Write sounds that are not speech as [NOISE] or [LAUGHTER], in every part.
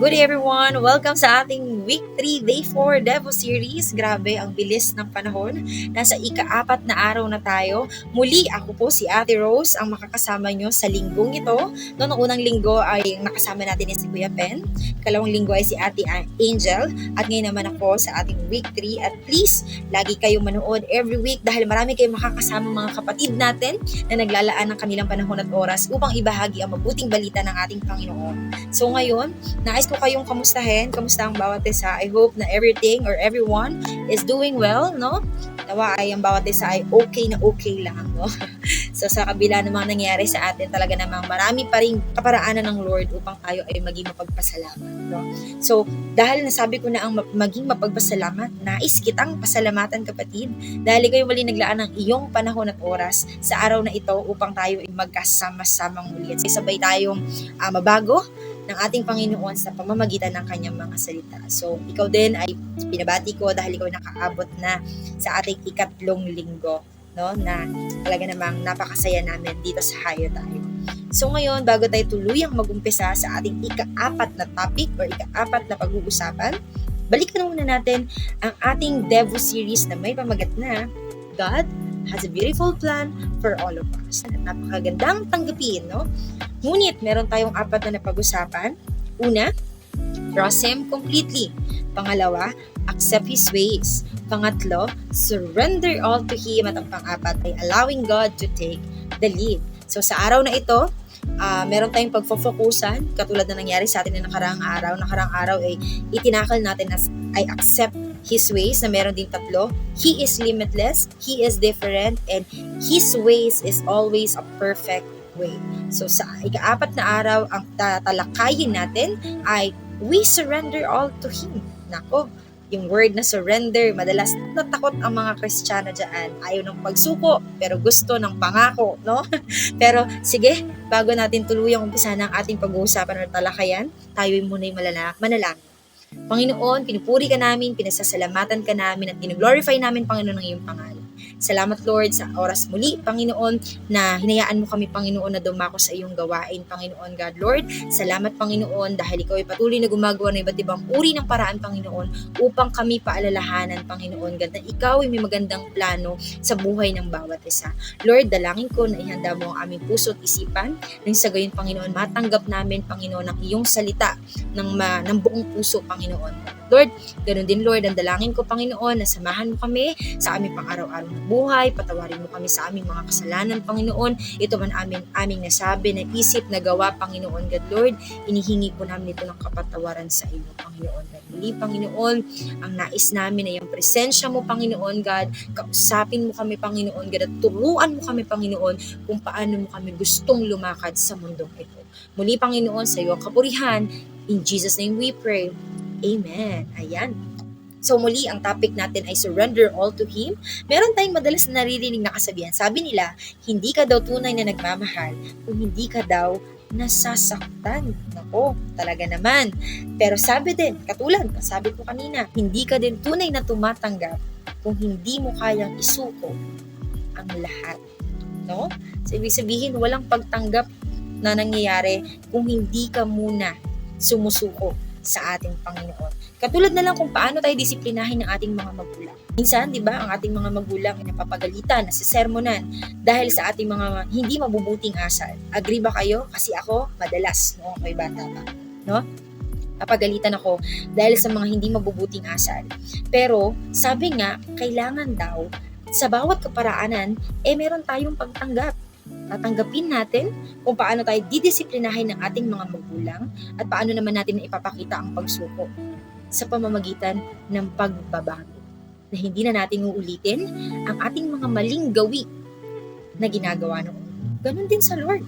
Good day everyone! Welcome sa ating Week 3, Day 4 Devo Series. Grabe, ang bilis ng panahon. Nasa ika-apat na araw na tayo. Muli, ako po si Ate Rose, ang makakasama nyo sa linggong ito. No, noong unang linggo ay nakasama natin si Kuya Pen. Kalawang linggo ay si Ate Angel. At ngayon naman ako sa ating Week 3. At please, lagi kayong manood every week dahil marami kayong makakasama mga kapatid natin na naglalaan ng kanilang panahon at oras upang ibahagi ang mabuting balita ng ating Panginoon. So ngayon, nais ko kayong kamustahin. Kamusta ang bawat isa? I hope na everything or everyone is doing well, no? Nawa ay ang bawat isa ay okay na okay lang, no? [LAUGHS] so sa kabila ng mga nangyari sa atin, talaga namang marami pa rin kaparaanan ng Lord upang tayo ay maging mapagpasalamat, no? So, dahil nasabi ko na ang ma- maging mapagpasalamat, nais kitang pasalamatan kapatid dahil ikaw muli naglaan ng iyong panahon at oras sa araw na ito upang tayo ay magkasama-samang muli at sabay tayong ah, mabago ng ating Panginoon sa pamamagitan ng kanyang mga salita. So, ikaw din ay pinabati ko dahil ikaw nakaabot na sa ating ikatlong linggo, no? Na talaga namang napakasaya namin dito sa Hayo Tayo. So ngayon, bago tayo tuluyang magumpisa sa ating ika-apat na topic or ika-apat na pag-uusapan, balikan muna natin ang ating Devo series na may pamagat na God has a beautiful plan for all of us. At napakagandang tanggapin, no? Ngunit meron tayong apat na napag-usapan. Una, trust Him completely. Pangalawa, accept His ways. Pangatlo, surrender all to Him. At ang pang-apat ay allowing God to take the lead. So sa araw na ito, ah, meron tayong pagfofokusan katulad na nangyari sa atin na nakaraang araw. Nakaraang araw ay itinakal natin na ay accept His ways na meron din tatlo. He is limitless, He is different, and His ways is always a perfect way. So sa ikaapat na araw, ang tatalakayin natin ay we surrender all to Him. Nako, yung word na surrender, madalas natakot ang mga Kristiyano dyan. Ayaw ng pagsuko, pero gusto ng pangako, no? [LAUGHS] pero sige, bago natin tuluyang umpisa ng ating pag-uusapan o talakayan, tayo muna yung malala- manalangin. Panginoon, pinupuri ka namin, pinasasalamatan ka namin, at ginoglorify namin, Panginoon, ng iyong pangalan. Salamat, Lord, sa oras muli, Panginoon, na hinayaan mo kami, Panginoon, na dumako sa iyong gawain, Panginoon God. Lord, salamat, Panginoon, dahil ikaw ay patuloy na gumagawa ng iba't ibang uri ng paraan, Panginoon, upang kami paalalahanan, Panginoon God, na ikaw ay may magandang plano sa buhay ng bawat isa. Lord, dalangin ko na ihanda mo ang aming puso at isipan, nang sa gayon, Panginoon, matanggap namin, Panginoon, ang iyong salita ng, ma, ng buong puso, Panginoon. Lord, ganun din, Lord, ang dalangin ko, Panginoon, na samahan mo kami sa aming pang-araw-araw buhay, patawarin mo kami sa aming mga kasalanan, Panginoon. Ito man aming, aming nasabi, na isip, na gawa, Panginoon God, Lord. Inihingi po namin ito ng kapatawaran sa iyo, Panginoon God. Muli, Panginoon, ang nais namin ay ang presensya mo, Panginoon God. Kausapin mo kami, Panginoon God, at turuan mo kami, Panginoon, kung paano mo kami gustong lumakad sa mundong ito. Muli, Panginoon, sa iyo ang kapurihan. In Jesus' name we pray. Amen. Ayan. So muli, ang topic natin ay surrender all to Him. Meron tayong madalas na naririnig na kasabihan. Sabi nila, hindi ka daw tunay na nagmamahal kung hindi ka daw nasasaktan. Nako, talaga naman. Pero sabi din, katulad, sabi ko kanina, hindi ka din tunay na tumatanggap kung hindi mo kayang isuko ang lahat. No? So, ibig sabihin, walang pagtanggap na nangyayari kung hindi ka muna sumusuko sa ating Panginoon. Katulad na lang kung paano tayo disiplinahin ng ating mga magulang. Minsan, di ba, ang ating mga magulang ay napapagalitan, nasisermonan dahil sa ating mga hindi mabubuting asal. Agree ba kayo? Kasi ako, madalas, no, ako'y bata pa. No? Papagalitan ako dahil sa mga hindi mabubuting asal. Pero, sabi nga, kailangan daw, sa bawat kaparaanan, eh meron tayong pagtanggap tatanggapin natin kung paano tayo didisiplinahin ng ating mga magulang at paano naman natin ipapakita ang pagsuko sa pamamagitan ng pagbabago. Na hindi na natin uulitin ang ating mga maling gawi na ginagawa noon. Ganon din sa Lord.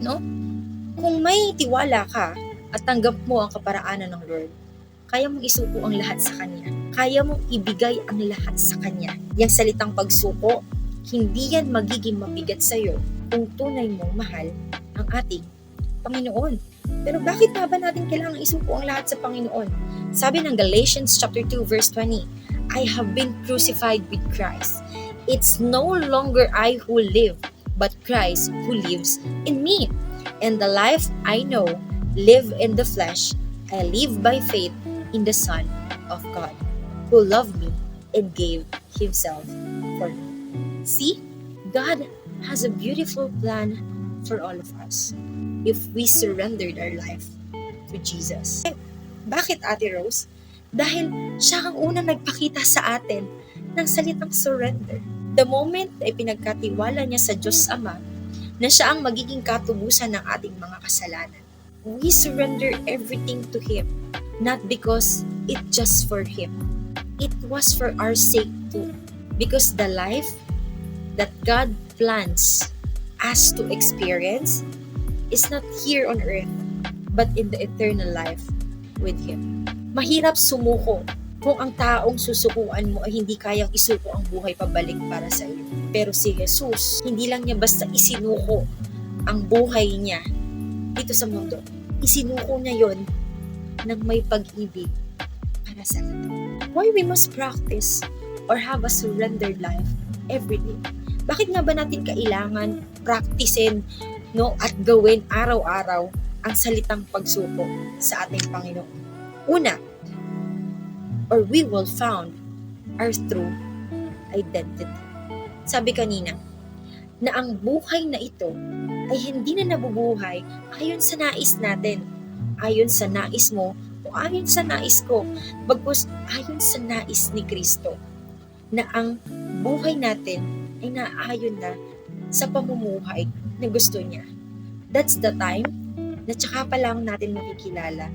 No? Kung may tiwala ka at tanggap mo ang kaparaanan ng Lord, kaya mong isuko ang lahat sa Kanya. Kaya mong ibigay ang lahat sa Kanya. Yang salitang pagsuko, hindi yan magiging mabigat sa iyo kung tunay mong mahal ang ating Panginoon. Pero bakit nga ba natin kailangang isuko ang lahat sa Panginoon? Sabi ng Galatians chapter 2 verse 20, I have been crucified with Christ. It's no longer I who live, but Christ who lives in me. And the life I know live in the flesh, I live by faith in the Son of God, who loved me and gave himself for me. See, God has a beautiful plan for all of us if we surrendered our life to Jesus. Bakit Ate Rose? Dahil siya ang unang nagpakita sa atin ng salitang surrender. The moment ay pinagkatiwala niya sa Diyos Ama na siya ang magiging katubusan ng ating mga kasalanan. We surrender everything to Him, not because it just for Him. It was for our sake too. Because the life that God plans us to experience is not here on earth, but in the eternal life with Him. Mahirap sumuko kung ang taong susukuan mo ay hindi kayang isuko ang buhay pabalik para sa iyo. Pero si Jesus, hindi lang niya basta isinuko ang buhay niya dito sa mundo. Isinuko niya yon ng may pag-ibig para sa atin. Why we must practice or have a surrendered life every day? Bakit nga ba natin kailangan practicein no, at gawin araw-araw ang salitang pagsuko sa ating Panginoon? Una, or we will found our true identity. Sabi kanina, na ang buhay na ito ay hindi na nabubuhay ayon sa nais natin, ayon sa nais mo o ayon sa nais ko, bagkus ayon sa nais ni Kristo, na ang buhay natin ay naayon na sa pamumuhay na gusto niya. That's the time na tsaka pa lang natin makikilala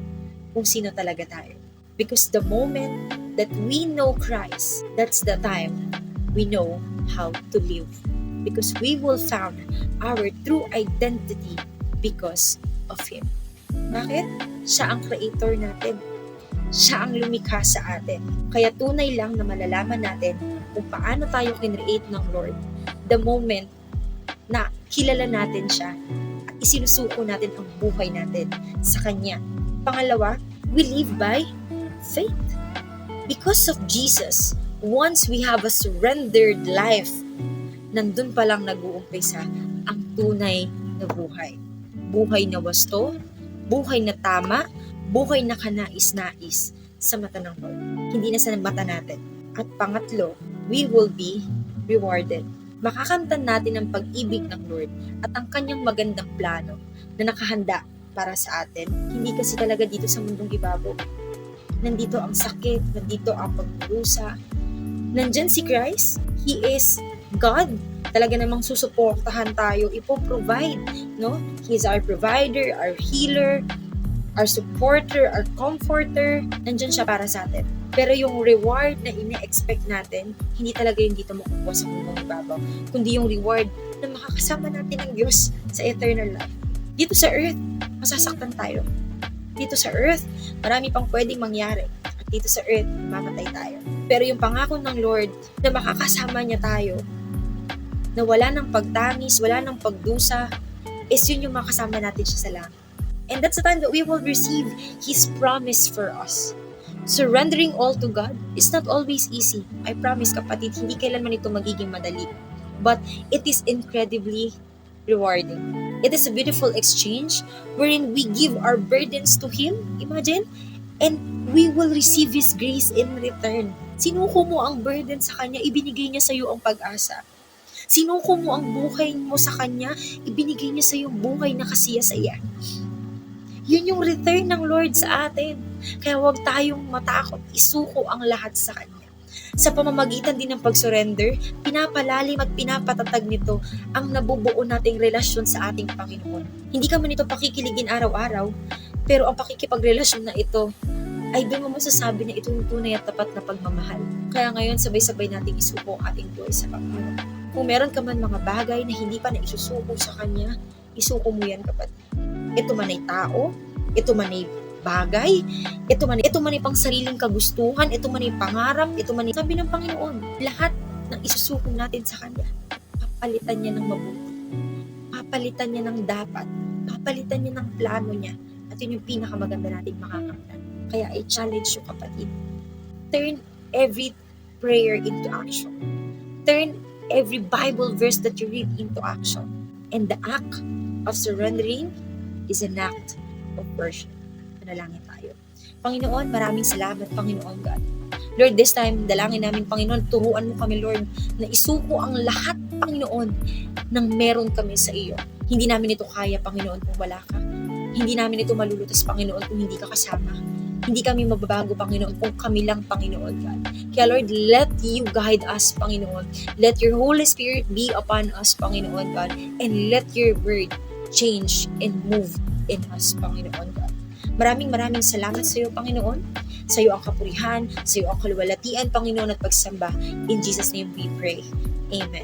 kung sino talaga tayo. Because the moment that we know Christ, that's the time we know how to live. Because we will found our true identity because of Him. Bakit? Siya ang creator natin. Siya ang lumikha sa atin. Kaya tunay lang na malalaman natin kung paano tayo kinreate ng Lord the moment na kilala natin siya at isinusuko natin ang buhay natin sa Kanya. Pangalawa, we live by faith. Because of Jesus, once we have a surrendered life, nandun pa lang nag-uumpisa ang tunay na buhay. Buhay na wasto, buhay na tama, buhay na kanais-nais sa mata ng Lord. Hindi na sa mata natin. At pangatlo, we will be rewarded. Makakamtan natin ang pag-ibig ng Lord at ang kanyang magandang plano na nakahanda para sa atin. Hindi kasi talaga dito sa mundong ibabaw. Nandito ang sakit, nandito ang pagdurusa. Nandyan si Christ. He is God. Talaga namang susuportahan tayo, ipo-provide, no? He is our provider, our healer, our supporter, our comforter. Nandyan siya para sa atin. Pero yung reward na ine-expect natin, hindi talaga yung dito makukuha sa mundong ibabaw, kundi yung reward na makakasama natin ng Diyos sa eternal life. Dito sa earth, masasaktan tayo. Dito sa earth, marami pang pwedeng mangyari. At dito sa earth, mamatay tayo. Pero yung pangako ng Lord na makakasama niya tayo, na wala ng pagtangis, wala ng pagdusa, is yun yung makasama natin siya sa langit. And that's the time that we will receive His promise for us. Surrendering all to God is not always easy. I promise kapatid, hindi kailanman ito magiging madali. But it is incredibly rewarding. It is a beautiful exchange wherein we give our burdens to Him, imagine, and we will receive His grace in return. Sinuko mo ang burden sa Kanya, ibinigay niya sa iyo ang pag-asa. Sinuko mo ang buhay mo sa Kanya, ibinigay niya sa iyo ang buhay na kasiyasaya. Yun yung return ng Lord sa atin. Kaya huwag tayong matakot, isuko ang lahat sa Kanya. Sa pamamagitan din ng pag-surrender, pinapalalim at pinapatatag nito ang nabubuo nating relasyon sa ating Panginoon. Hindi ka man ito pakikiligin araw-araw, pero ang pakikipagrelasyon na ito ay doon mo masasabi na ito yung tunay at tapat na pagmamahal. Kaya ngayon, sabay-sabay nating isuko ang ating buhay sa Panginoon. Kung meron ka man mga bagay na hindi pa na isusuko sa Kanya, isuko mo yan kapatid. Ito man ay tao, ito man ay bagay, ito man, ito man pang sariling kagustuhan, ito man pangarap, ito man sabi ng Panginoon. Lahat ng isusuko natin sa Kanya, papalitan niya ng mabuti. Papalitan niya ng dapat. Papalitan niya ng plano niya. At yun yung pinakamaganda nating makakamtan. Kaya I challenge you kapatid. Turn every prayer into action. Turn every Bible verse that you read into action. And the act of surrendering is an act of worship. Manalangin tayo. Panginoon, maraming salamat, Panginoon God. Lord, this time, dalangin namin, Panginoon, turuan mo kami, Lord, na isuko ang lahat, Panginoon, ng meron kami sa iyo. Hindi namin ito kaya, Panginoon, kung wala ka. Hindi namin ito malulutas, Panginoon, kung hindi ka kasama. Hindi kami mababago, Panginoon, kung kami lang, Panginoon God. Kaya Lord, let you guide us, Panginoon. Let your Holy Spirit be upon us, Panginoon God. And let your word change and move in us, Panginoon God. Maraming maraming salamat sa iyo, Panginoon. Sa iyo ang kapurihan, sa iyo ang kaluwalhatian, Panginoon, at pagsamba. In Jesus' name we pray. Amen.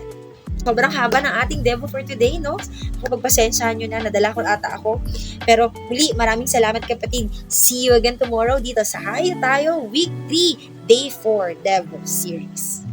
Sobrang haba ng ating Devo for today, no? Ako pagpasensyahan nyo na, nadala ko ata ako. Pero muli, maraming salamat kapatid. See you again tomorrow dito sa Hayo Tayo Week 3, Day 4 Devo Series.